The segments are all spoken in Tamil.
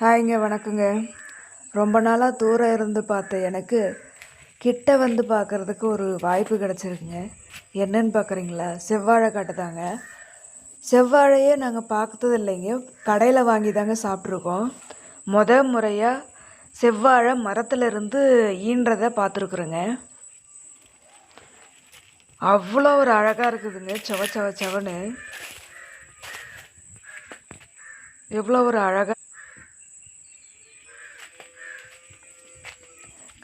ஹாய்ங்க வணக்கங்க. ரொம்ப நாளாக தூரம் இருந்து பார்த்த எனக்கு கிட்ட வந்து பார்க்குறதுக்கு ஒரு வாய்ப்பு கிடச்சிருக்குங்க. என்னன்னு பார்க்குறீங்களா? செவ்வாழை காட்டுதாங்க செவ்வாழையே நாங்கள் பார்த்தது இல்லைங்க. கடையில் வாங்கி தாங்க சாப்பிட்ருக்கோம் முத முறையாக செவ்வாழை மரத்துலேருந்து ஈன்றதை பார்த்துருக்குறோங்க. அவ்வளோ ஒரு அழகாக இருக்குதுங்க. செவ செவ செவன்னு. எவ்வளோ ஒரு அழகாக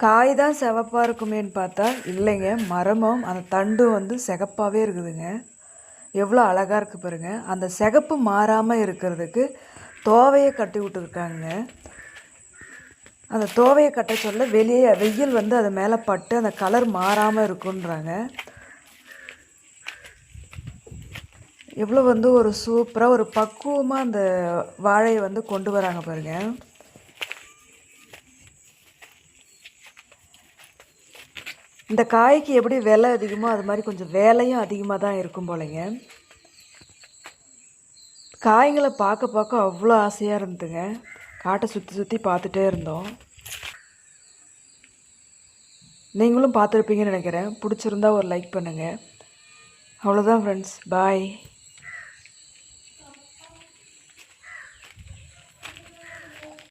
காய் தான் சிவப்பாக இருக்குமேன்னு பார்த்தா இல்லைங்க. மரமும் அந்த தண்டும் வந்து சிகப்பாகவே இருக்குதுங்க. எவ்வளோ அழகாக இருக்குது பாருங்க. அந்த சிகப்பு மாறாமல் இருக்கிறதுக்கு தோவையை கட்டி விட்டுருக்காங்க. அந்த தோவையை கட்ட சொல்ல வெளியே வெயில் வந்து அது மேலே பட்டு அந்த கலர் மாறாமல் இருக்குன்றாங்க. எவ்வளோ வந்து ஒரு சூப்பராக ஒரு பக்குவமாக அந்த வாழையை வந்து கொண்டு வராங்க பாருங்கள் இந்த காய்க்கு எப்படி விலை அதிகமோ அது மாதிரி கொஞ்சம் வேலையும் அதிகமாக தான் இருக்கும் போலங்க. காய்களை பார்க்க பார்க்க அவ்வளோ ஆசையாக இருந்ததுங்க. காட்டை சுற்றி சுற்றி பார்த்துட்டே இருந்தோம். நீங்களும் பார்த்துருப்பீங்கன்னு நினைக்கிறேன். பிடிச்சிருந்தா ஒரு லைக் பண்ணுங்கள் அவ்வளோதான் ஃப்ரெண்ட்ஸ் பாய்